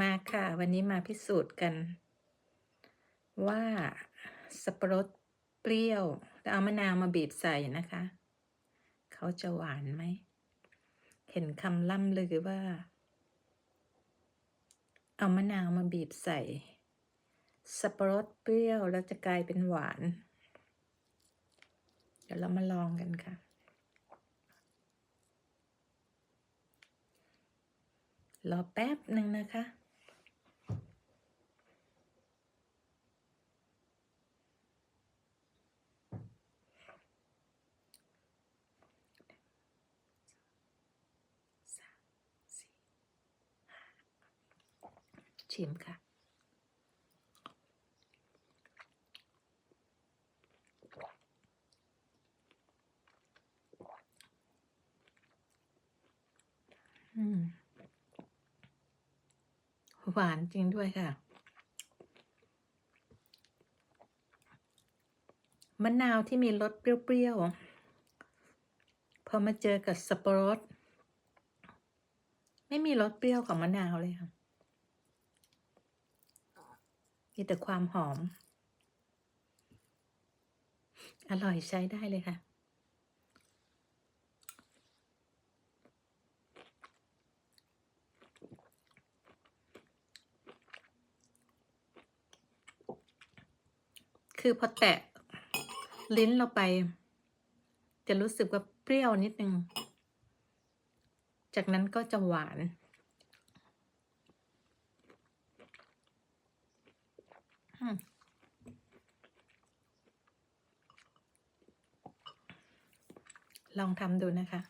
มาค่ะ วันนี้มาพิสูจน์กัน ว่าสับปะรดเปรี้ยวแล้วเอามะนาวมาบีบใส่นะคะ เขาจะหวานไหม เห็นคำล่ำลือว่า เอามะนาวมาบีบใส่ สับปะรดเปรี้ยวแล้วจะกลายเป็นหวาน เดี๋ยวเรามาลองกันค่ะรอแป๊บหนึ่งนะคะ ชิมค่ะอืมหวานจริงด้วยค่ะ มะนาวที่มีรสเปรี้ยวๆ พอมาเจอกับสับปะรด ไม่มีรสเปรี้ยวของมะนาวเลยค่ะ มีแต่ความหอม อร่อยใช้ได้เลยค่ะ คือพอแตะลิ้นเราไป จะรู้สึกว่าเปรี้ยวนิดนึง จากนั้นก็จะหวาน อืม ลองทำดูนะคะ